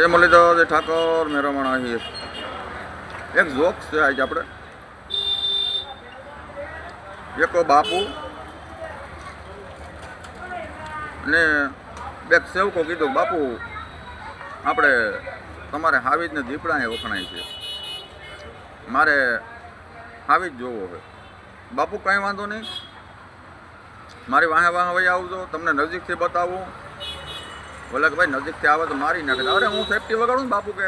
જય મુરલીધર ઠાકોર, મેરામણ આહિર એક જોક છે આજે આપણે. એક બાપુ ને બે સેવકો કીધું બાપુ, આપણે તમારે હાવીજને દીપડાએ વખણાય છે. મારે હાવીજ જોવો હવે બાપુ કાંઈ વાંધો નહીં. મારી વાહે વાહે વહી આવજો. તમને નજીકથી બતાવું. બોલે કે ભાઈ નજીકથી આવે તો મારી નાખે. અરે, હું સેફટી વગાડું ને બાપુ કે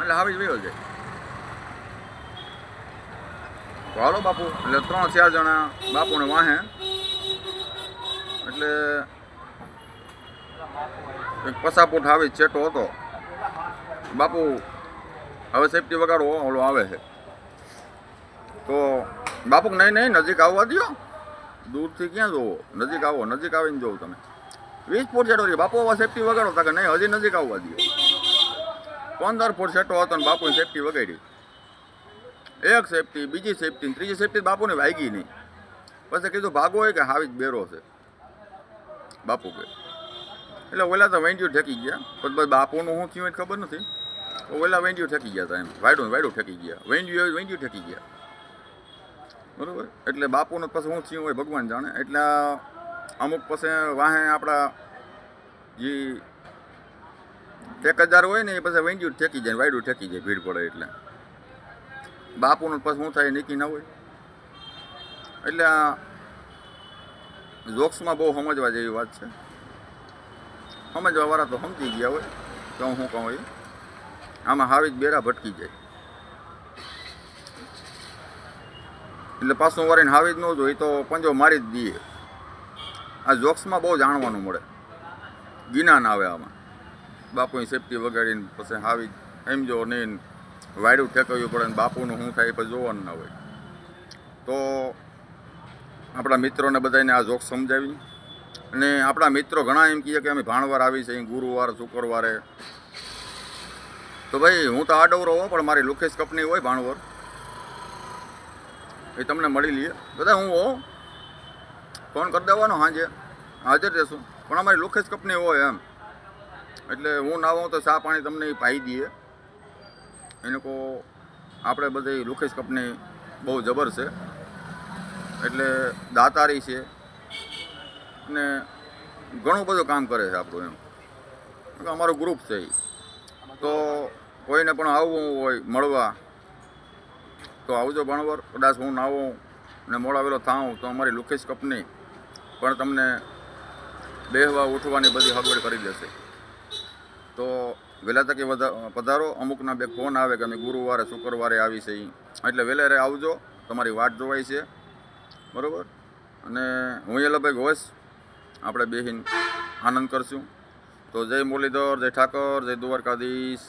એટલે હાવી જ વયો જાય હાલો બાપુ. એટલે ત્રણ ચાર જણા બાપુને વાહે. એટલે એક પસાપૂટ આવી ચેટો હતો. બાપુ, હવે સેફટી વગાડો, ઓલો આવે છે. તો બાપુ નહીં નહીં, નજીક આવવા દ્યો. દૂરથી ક્યાં જોવો? નજીક આવો, નજીક આવીને જોવો તમે. વીસ ફૂટ સેટો રહ્યો બાપુ હવે સેફટી વગાડો કે નહીં, હજી નજીક આવવા દે. પંદર ફૂટ સેટો હતો ને બાપુની સેફટી વગાડી. એક સેફટી બીજી સેફટી ત્રીજી સેફટી બાપુને વાગી નહીં. પછી કીધું, ભાગો હોય કે હાવી જ બેરો છે. બાપુ કે એટલે ઓલા તો વેંડિયું ઠેકી ગયા. પછી બસ બાપુનું શું થયું એ ખબર નથી. ઓલા વેંડ્યું ઠેકી ગયા હતા એમ. વાયડું વાયડું ઠેકી ગયા. વેંડિયું વેંડ્યું ઠેકી ગયા. બરાબર? એટલે બાપુનું પછી શું થયું હોય ભગવાન જાણે. એટલે અમુક પછી વાહે આપણા જે ઠેકેદાર હોય ને એ પછી વેંડ્યું ઠેકી જાય, વાયડું ઠેકી જાય, ભીડ પડે એટલે. બાપુનું પછી શું થાય, નીકી ના હોય. એટલે આ જોક્સમાં બહુ સમજવા જેવી વાત છે. સમજવાવાળા તો સમજી ગયા હોય, તો હું કહું એ? આમાં હાવી જ બેરા ભટકી જાય. એટલે પાછું વારીને હાવી જ ન જોઈએ તો પંજો મારી જ દઈએ આ જોક્સમાં બહુ જાણવાનું મળે. જ્ઞાન આવે આમાં. બાપુની સેફટી વગાડીને પછી આવી એમ જો નહીં વાયડું ઠેકવ્યું પડે ને બાપુનું શું થાય પછી જોવાનું ના હોય. તો આપણા મિત્રોને બધાને આ જોક સમજાવી. અને આપણા મિત્રો ઘણા એમ કહીએ કે અમે ભાણવાર આવી છે ગુરુવાર, શુક્રવારે. તો ભાઈ, હું તો આડવરો હોઉં, પણ મારી લુકેશ કંપની હોય ભાણવર. એ તમને મળી લઈએ બધા હું હોઉં? ફોન કરી દેવાનો સાંજે હાજર રહેશું. પણ અમારી લોકેશ કંપની હોય એમ. એટલે હું ના હોઉં તો ચા પાણી તમને એ પાઈ દઈએ. એને કહો આપણે બધી લોકેશ કંપની બહુ જબર છે. એટલે દાતારી છે. ને ઘણું બધું કામ કરે છે આપણું એમ. અમારું ગ્રુપ છે એ તો કોઈને પણ આવવું હોય, મળવા, તો આવજો ભણવર. કદાચ હું ના આવું ને મોડાવેલો થાઉં તો અમારી લુકેશ કંપની પણ તમને બેહવા, ઉઠવાની બધી સગવડ કરી દેશે. તો વહેલા તકે પધારો. અમુકના બે ફોન આવે કે અમે ગુરુવારે, શુક્રવારે આવી છે. એટલે વહેલારે આવજો. તમારી વાટ જોવાય છે. બરાબર? અને હું યલાભાઈ ઘોષ આપણે બેહીન આનંદ કરશું. તો જય મુરલીધર, જય ઠાકર, જય દ્વારકાધીશ.